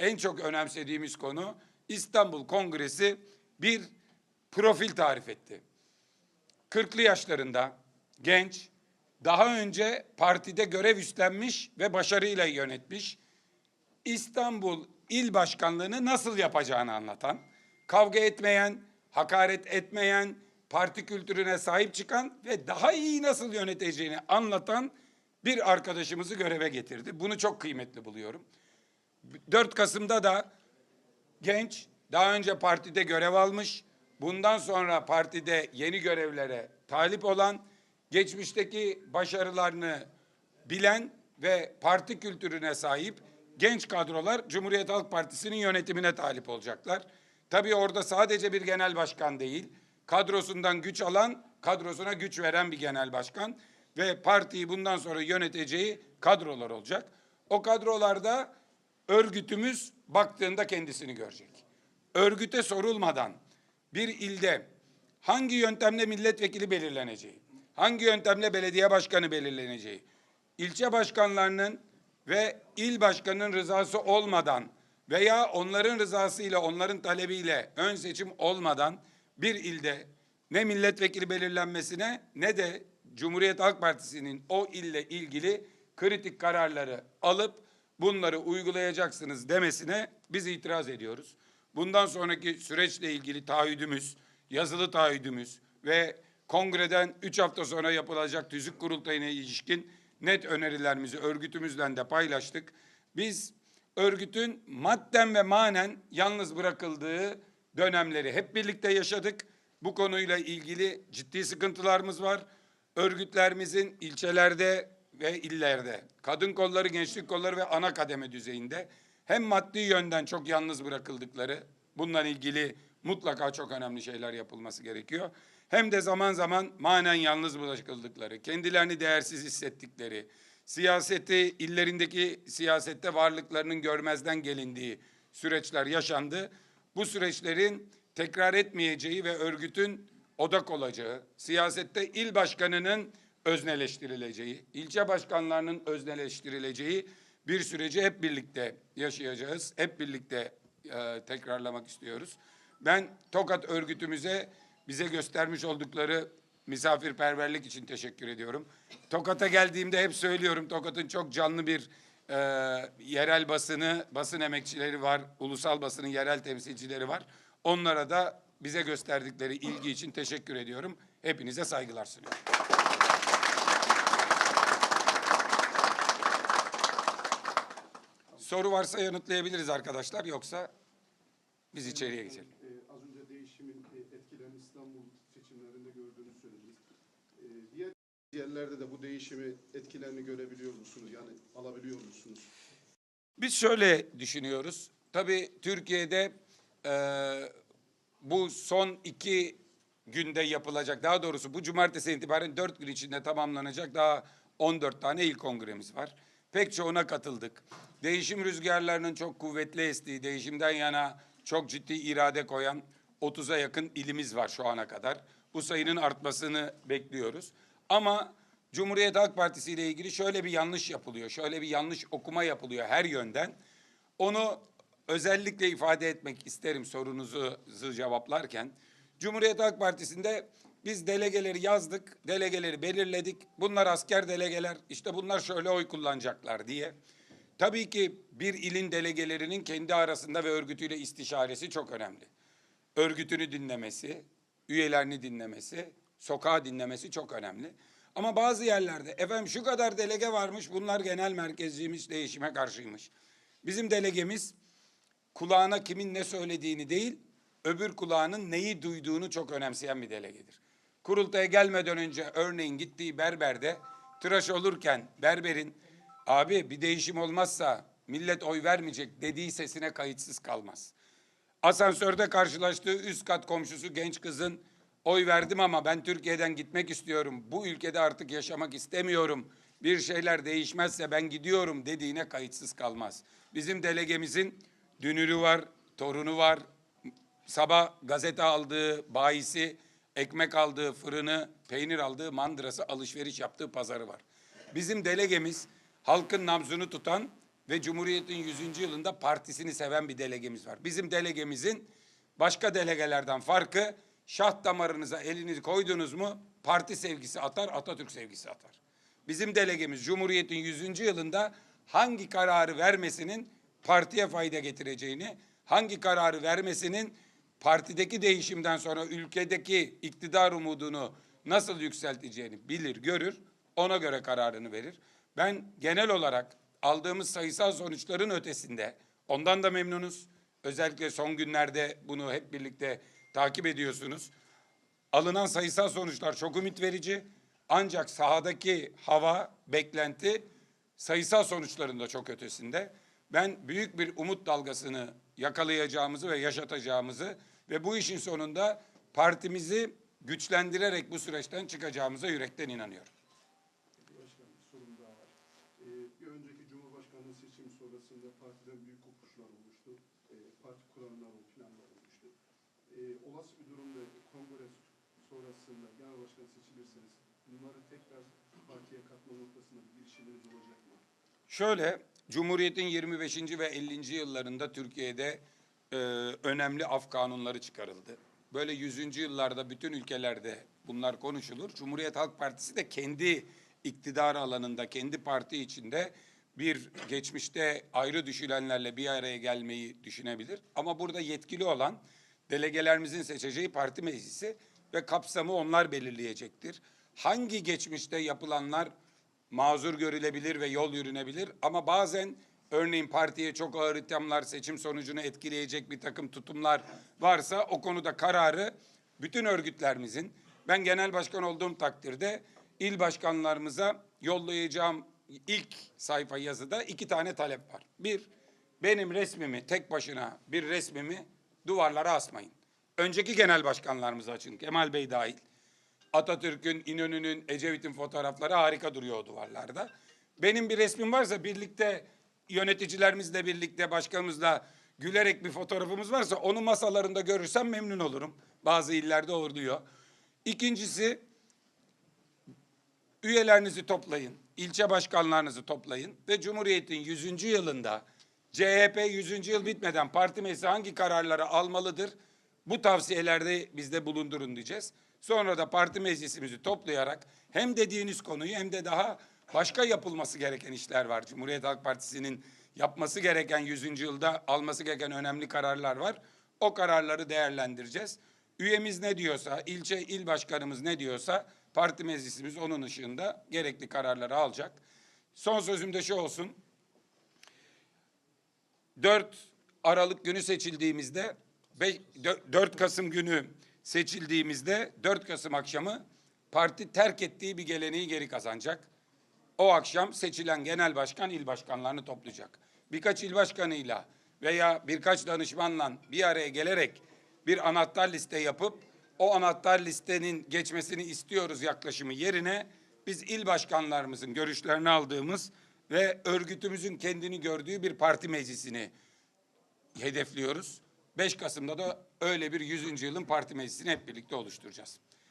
en çok önemsediğimiz konu İstanbul Kongresi bir profil tarif etti. 40'lı yaşlarında genç, daha önce partide görev üstlenmiş ve başarıyla yönetmiş, İstanbul İl Başkanlığı'nı nasıl yapacağını anlatan, kavga etmeyen, hakaret etmeyen, parti kültürüne sahip çıkan ve daha iyi nasıl yöneteceğini anlatan bir arkadaşımızı göreve getirdi. Bunu çok kıymetli buluyorum. 4 Kasım'da da genç, daha önce partide görev almış, bundan sonra partide yeni görevlere talip olan, geçmişteki başarılarını bilen ve parti kültürüne sahip genç kadrolar Cumhuriyet Halk Partisi'nin yönetimine talip olacaklar. Tabii orada sadece bir genel başkan değil, kadrosundan güç alan, kadrosuna güç veren bir genel başkan ve partiyi bundan sonra yöneteceği kadrolar olacak. O kadrolarda örgütümüz baktığında kendisini görecek. Örgüte sorulmadan bir ilde hangi yöntemle milletvekili belirleneceği, hangi yöntemle belediye başkanı belirleneceği, ilçe başkanlarının ve il başkanının rızası olmadan veya onların rızasıyla, onların talebiyle ön seçim olmadan bir ilde ne milletvekili belirlenmesine ne de Cumhuriyet Halk Partisi'nin o ille ilgili kritik kararları alıp bunları uygulayacaksınız demesine biz itiraz ediyoruz. Bundan sonraki süreçle ilgili taahhüdümüz, yazılı taahhüdümüz ve kongreden üç hafta sonra yapılacak tüzük kurultayına ilişkin net önerilerimizi örgütümüzle de paylaştık. Biz örgütün madden ve manen yalnız bırakıldığı dönemleri hep birlikte yaşadık. Bu konuyla ilgili ciddi sıkıntılarımız var. Örgütlerimizin ilçelerde ve illerde, kadın kolları, gençlik kolları ve ana kademe düzeyinde hem maddi yönden çok yalnız bırakıldıkları, bununla ilgili mutlaka çok önemli şeyler yapılması gerekiyor. Hem de zaman zaman manen yalnız bırakıldıkları, kendilerini değersiz hissettikleri, siyaseti, illerindeki siyasette varlıklarının görmezden gelindiği süreçler yaşandı. Bu süreçlerin tekrar etmeyeceği ve örgütün odak olacağı, siyasette il başkanının özneleştirileceği, ilçe başkanlarının özneleştirileceği bir süreci hep birlikte yaşayacağız. Hep birlikte e, tekrarlamak istiyoruz. Ben Tokat örgütümüze bize göstermiş oldukları misafirperverlik için teşekkür ediyorum. Tokat'a geldiğimde hep söylüyorum Tokat'ın çok canlı bir e, yerel basını, basın emekçileri var, ulusal basının yerel temsilcileri var. Onlara da bize gösterdikleri ilgi için teşekkür ediyorum. Hepinize saygılar sunuyorum. Soru varsa yanıtlayabiliriz arkadaşlar. Yoksa biz içeriye geçelim. Ee, az önce değişimin e, etkilerini İstanbul seçimlerinde gördüğünü söylediniz. Ee, diğer yerlerde de bu değişimi etkilerini görebiliyor musunuz? Yani alabiliyor musunuz? Biz şöyle düşünüyoruz. Tabii Türkiye'de e, bu son iki günde yapılacak, daha doğrusu bu cumartesi itibaren dört gün içinde tamamlanacak daha 14 tane il kongremiz var. Pek çoğuna katıldık. Değişim rüzgarlarının çok kuvvetli estiği, değişimden yana çok ciddi irade koyan 30'a yakın ilimiz var şu ana kadar. Bu sayının artmasını bekliyoruz. Ama Cumhuriyet Halk Partisi ile ilgili şöyle bir yanlış yapılıyor. Şöyle bir yanlış okuma yapılıyor her yönden. Onu özellikle ifade etmek isterim sorunuzu cevaplarken. Cumhuriyet Halk Partisi'nde biz delegeleri yazdık, delegeleri belirledik. Bunlar asker delegeler, işte bunlar şöyle oy kullanacaklar diye. Tabii ki bir ilin delegelerinin kendi arasında ve örgütüyle istişaresi çok önemli. Örgütünü dinlemesi, üyelerini dinlemesi, sokağı dinlemesi çok önemli. Ama bazı yerlerde efendim şu kadar delege varmış bunlar genel merkezciymiş değişime karşıymış. Bizim delegemiz kulağına kimin ne söylediğini değil öbür kulağının neyi duyduğunu çok önemseyen bir delegedir. Kurultaya gelmeden önce örneğin gittiği berberde tıraş olurken berberin abi bir değişim olmazsa millet oy vermeyecek dediği sesine kayıtsız kalmaz. Asansörde karşılaştığı üst kat komşusu genç kızın oy verdim ama ben Türkiye'den gitmek istiyorum. Bu ülkede artık yaşamak istemiyorum. Bir şeyler değişmezse ben gidiyorum dediğine kayıtsız kalmaz. Bizim delegemizin dünürü var, torunu var. Sabah gazete aldığı bayisi, ekmek aldığı fırını, peynir aldığı mandırası, alışveriş yaptığı pazarı var. Bizim delegemiz halkın nabzını tutan ve Cumhuriyet'in 100. yılında partisini seven bir delegemiz var. Bizim delegemizin başka delegelerden farkı şah damarınıza elinizi koydunuz mu parti sevgisi atar, Atatürk sevgisi atar. Bizim delegemiz Cumhuriyet'in 100. yılında hangi kararı vermesinin partiye fayda getireceğini, hangi kararı vermesinin partideki değişimden sonra ülkedeki iktidar umudunu nasıl yükselteceğini bilir, görür, ona göre kararını verir. Ben genel olarak aldığımız sayısal sonuçların ötesinde ondan da memnunuz. Özellikle son günlerde bunu hep birlikte takip ediyorsunuz. Alınan sayısal sonuçlar çok ümit verici. Ancak sahadaki hava, beklenti sayısal sonuçların da çok ötesinde. Ben büyük bir umut dalgasını yakalayacağımızı ve yaşatacağımızı ve bu işin sonunda partimizi güçlendirerek bu süreçten çıkacağımıza yürekten inanıyorum. Sorum daha var. Ee, bir önceki Cumhurbaşkanlığı seçimi sonrasında partiden büyük kopuşlar olmuştu. Ee, parti kuranlar planlar olmuştu. Ee, olası bir durumda kongre sonrasında genel başkan seçilirseniz bunları tekrar partiye katma noktasında bir girişiminiz olacak mı? Şöyle, Cumhuriyet'in 25. ve 50. yıllarında Türkiye'de e, önemli af kanunları çıkarıldı. Böyle 100. yıllarda bütün ülkelerde bunlar konuşulur. Cumhuriyet Halk Partisi de kendi iktidar alanında, kendi parti içinde bir geçmişte ayrı düşünenlerle bir araya gelmeyi düşünebilir. Ama burada yetkili olan delegelerimizin seçeceği parti meclisi ve kapsamı onlar belirleyecektir. Hangi geçmişte yapılanlar mazur görülebilir ve yol yürünebilir ama bazen örneğin partiye çok ağır ithamlar seçim sonucunu etkileyecek bir takım tutumlar varsa o konuda kararı bütün örgütlerimizin ben genel başkan olduğum takdirde il başkanlarımıza yollayacağım ilk sayfa yazıda iki tane talep var. Bir, benim resmimi tek başına bir resmimi duvarlara asmayın. Önceki genel başkanlarımıza açın Kemal Bey dahil. Atatürk'ün, İnönü'nün, Ecevit'in fotoğrafları harika duruyor o duvarlarda. Benim bir resmim varsa birlikte yöneticilerimizle birlikte başkanımızla gülerek bir fotoğrafımız varsa onu masalarında görürsem memnun olurum. Bazı illerde oluyor. İkincisi üyelerinizi toplayın, ilçe başkanlarınızı toplayın ve Cumhuriyet'in 100. yılında CHP 100. yıl bitmeden parti meclisi hangi kararları almalıdır? Bu tavsiyelerde bizde bulundurun diyeceğiz. Sonra da parti meclisimizi toplayarak hem dediğiniz konuyu hem de daha başka yapılması gereken işler var. Cumhuriyet Halk Partisi'nin yapması gereken 100. yılda alması gereken önemli kararlar var. O kararları değerlendireceğiz. Üyemiz ne diyorsa, ilçe il başkanımız ne diyorsa parti meclisimiz onun ışığında gerekli kararları alacak. Son sözüm de şu olsun. 4 Aralık günü seçildiğimizde, be- dö- 4 Kasım günü seçildiğimizde 4 Kasım akşamı parti terk ettiği bir geleneği geri kazanacak. O akşam seçilen genel başkan il başkanlarını toplayacak. Birkaç il başkanıyla veya birkaç danışmanla bir araya gelerek bir anahtar liste yapıp o anahtar listenin geçmesini istiyoruz yaklaşımı yerine biz il başkanlarımızın görüşlerini aldığımız ve örgütümüzün kendini gördüğü bir parti meclisini hedefliyoruz. 5 Kasım'da da öyle bir 100. yılın parti meclisini hep birlikte oluşturacağız.